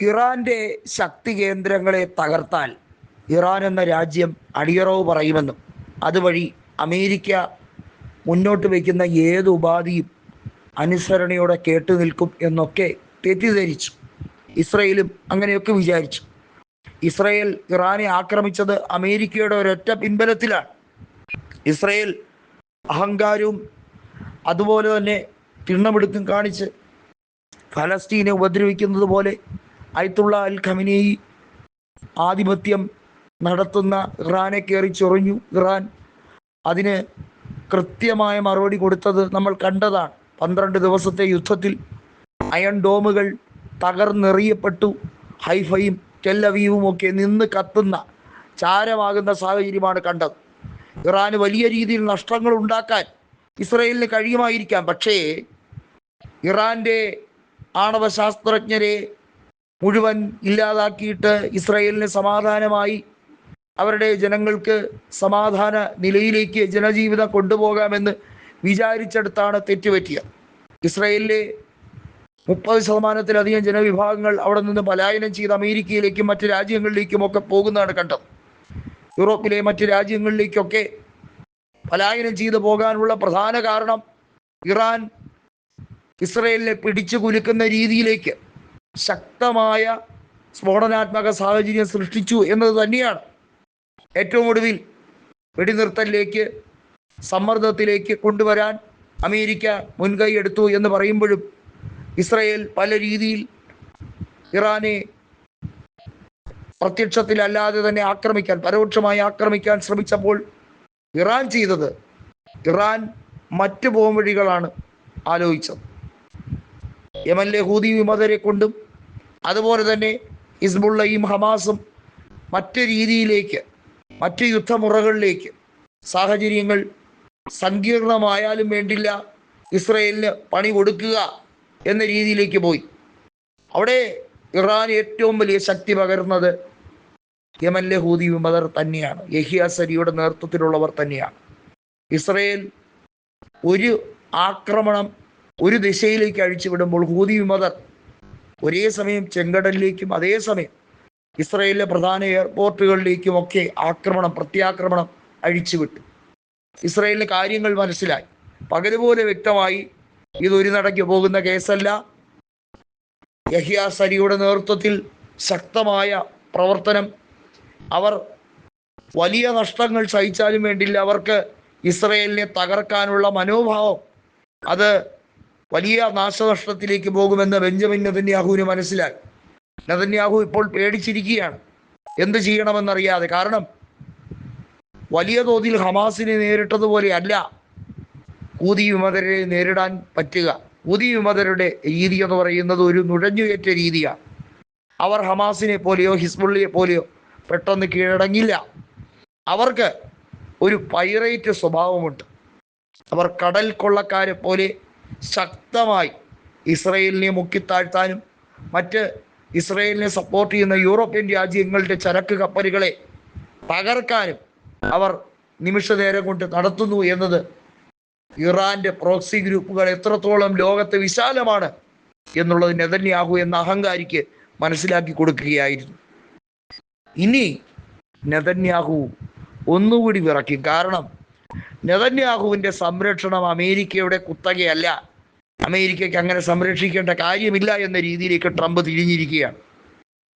ഇറാന്റെ ശക്തി കേന്ദ്രങ്ങളെ തകർത്താൽ ഇറാൻ എന്ന രാജ്യം അടിയറവ് പറയുമെന്നും അതുവഴി അമേരിക്ക മുന്നോട്ട് വയ്ക്കുന്ന ഏത് ഉപാധിയും അനുസരണയോടെ കേട്ടു നിൽക്കും എന്നൊക്കെ തെറ്റിദ്ധരിച്ചു. ഇസ്രയേലും അങ്ങനെയൊക്കെ വിചാരിച്ചു. ഇസ്രയേൽ ഇറാനെ ആക്രമിച്ചത് അമേരിക്കയുടെ ഒരൊറ്റ പിൻബലത്തിലാണ്. ഇസ്രയേൽ അഹങ്കാരവും അതുപോലെ തന്നെ തിണ്ണമെടുക്കും കാണിച്ച് ഫലസ്തീനെ ഉപദ്രവിക്കുന്നത് പോലെ അയത്തുള്ള അൽ ഖമിനി ആധിപത്യം നടത്തുന്ന ഇറാനെ കയറി ചൊറിഞ്ഞു. ഇറാൻ അതിന് കൃത്യമായ മറുപടി കൊടുത്തത് നമ്മൾ കണ്ടതാണ്. പന്ത്രണ്ട് ദിവസത്തെ യുദ്ധത്തിൽ അയൺ ഡോമുകൾ തകർന്നെറിയപ്പെട്ടു. ഹൈഫയും ടെല്ലവീവും ഒക്കെ നിന്ന് കത്തുന്ന ചാരമാകുന്ന സാഹചര്യമാണ് കണ്ടത്. ഇറാന് വലിയ രീതിയിൽ നഷ്ടങ്ങൾ ഉണ്ടാക്കാൻ ഇസ്രയേലിന് കഴിയുമായിരിക്കാം. പക്ഷേ ഇറാന്റെ ആണവ ശാസ്ത്രജ്ഞരെ മുഴുവൻ ഇല്ലാതാക്കിയിട്ട് ഇസ്രയേലിന് സമാധാനമായി അവരുടെ ജനങ്ങൾക്ക് സമാധാന നിലയിലേക്ക് ജനജീവിതം കൊണ്ടുപോകാമെന്ന് വിചാരിച്ചെടുത്താണ് തെറ്റുപറ്റിയത് ഇസ്രയേലിലെ മുപ്പത് ശതമാനത്തിലധികം ജനവിഭാഗങ്ങൾ അവിടെ നിന്ന് പലായനം ചെയ്ത് അമേരിക്കയിലേക്കും മറ്റ് രാജ്യങ്ങളിലേക്കും ഒക്കെ പോകുന്നതാണ് കണ്ടത്. യൂറോപ്പിലെ മറ്റ് രാജ്യങ്ങളിലേക്കൊക്കെ പലായനം ചെയ്തു പോകാനുള്ള പ്രധാന കാരണം ഇറാൻ ഇസ്രയേലിനെ പിടിച്ചു കുലുക്കുന്ന രീതിയിലേക്ക് ശക്തമായ സ്ഫോടനാത്മക സാഹചര്യം സൃഷ്ടിച്ചു എന്നത് തന്നെയാണ്. ഏറ്റവും ഒടുവിൽ വെടിനിർത്തലിലേക്ക് സമ്മർദ്ദത്തിലേക്ക് കൊണ്ടുവരാൻ അമേരിക്ക മുൻകൈ എടുത്തു എന്ന് പറയുമ്പോഴും ഇസ്രയേൽ പല രീതിയിൽ ഇറാനെ പ്രത്യക്ഷത്തിലല്ലാതെ തന്നെ ആക്രമിക്കാൻ പരോക്ഷമായി ആക്രമിക്കാൻ ശ്രമിച്ചപ്പോൾ ഇറാൻ ചെയ്തത് ഇറാൻ മറ്റ് പോംവഴികളാണ് ആലോചിച്ചത്. യമനിലെ ഹൂതി വിമതരെ കൊണ്ടും അതുപോലെ തന്നെ ഹിസ്ബുള്ളയും ഹമാസും മറ്റ് രീതിയിലേക്ക് മറ്റ് യുദ്ധമുറകളിലേക്ക് സാഹചര്യങ്ങൾ സങ്കീർണമായാലും വേണ്ടില്ല ഇസ്രയേലിന് പണി കൊടുക്കുക എന്ന രീതിയിലേക്ക് പോയി. അവിടെ ഇറാൻ ഏറ്റവും വലിയ ശക്തി പകരുന്നത് യമനിലെ ഹൂതി വിമതർ തന്നെയാണ്. യഹിയ സരിയുടെ നേതൃത്വത്തിലുള്ളവർ തന്നെയാണ്. ഇസ്രയേൽ ഒരു ആക്രമണം ഒരു ദിശയിലേക്ക് അഴിച്ചുവിടുമ്പോൾ ഹൂതി വിമതർ ഒരേ സമയം ചെങ്കടലിലേക്കും അതേസമയം ഇസ്രയേലിലെ പ്രധാന എയർപോർട്ടുകളിലേക്കും ഒക്കെ ആക്രമണം പ്രത്യാക്രമണം അഴിച്ചുവിട്ടു. ഇസ്രയേലിന് കാര്യങ്ങൾ മനസ്സിലായി. പകലുപോലെ വ്യക്തമായി ഇത് ഒരു നടയ്ക്ക് പോകുന്ന കേസല്ല. യഹിയ സരിയുടെ നേതൃത്വത്തിൽ ശക്തമായ പ്രവർത്തനം. അവർ വലിയ നഷ്ടങ്ങൾ സഹിച്ചാലും വേണ്ടില്ല. അവർക്ക് ഇസ്രയേലിനെ തകർക്കാനുള്ള മനോഭാവം. അത് വലിയ നാശനഷ്ടത്തിലേക്ക് പോകുമെന്ന് ബെഞ്ചമിൻ നെതന്യാഹുവിന് മനസ്സിലായി. നെതന്യാഹു ഇപ്പോൾ പേടിച്ചിരിക്കുകയാണ്. എന്ത് ചെയ്യണമെന്നറിയാതെ. കാരണം വലിയ തോതിൽ ഹമാസിനെ നേരിട്ടതുപോലെ അല്ല ഊതി വിമതരെ നേരിടാൻ പറ്റുക. ഊതി വിമതരുടെ രീതി എന്ന് പറയുന്നത് ഒരു നുഴഞ്ഞുകയറ്റ രീതിയാണ്. അവർ ഹമാസിനെ പോലെയോ ഹിസ്ബുള്ളിയെ പോലെയോ പെട്ടെന്ന് കീഴടങ്ങില്ല. അവർക്ക് ഒരു പൈറേറ്റ് സ്വഭാവമുണ്ട്. അവർ കടൽ കൊള്ളക്കാരെ പോലെ ശക്തമായി ഇസ്രയേലിനെ മുക്കിത്താഴ്ത്താനും മറ്റ് ഇസ്രയേലിനെ സപ്പോർട്ട് ചെയ്യുന്ന യൂറോപ്യൻ രാജ്യങ്ങളുടെ ചരക്ക് കപ്പലുകളെ തകർക്കാനും അവർ നിമിഷ നേരം കൊണ്ട് നടത്തുന്നു എന്നത് ഇറാന്റെ പ്രോക്സി ഗ്രൂപ്പുകൾ എത്രത്തോളം ലോകത്തെ വിശാലമാണ് എന്നുള്ളത് നെതന്യാഹു എന്ന അഹങ്കാരിക്ക് മനസ്സിലാക്കി കൊടുക്കുകയായിരുന്നു. ഇനി നെതന്യാഹു ഒന്നുകൂടി വിറയ്ക്കും. കാരണം നെതന്യാഹുവിന്റെ സംരക്ഷണം അമേരിക്കയുടെ കുത്തകയല്ല. അമേരിക്കയ്ക്ക് അങ്ങനെ സംരക്ഷിക്കേണ്ട കാര്യമില്ല എന്ന രീതിയിലേക്ക് ട്രംപ് തിരിഞ്ഞിരിക്കുകയാണ്.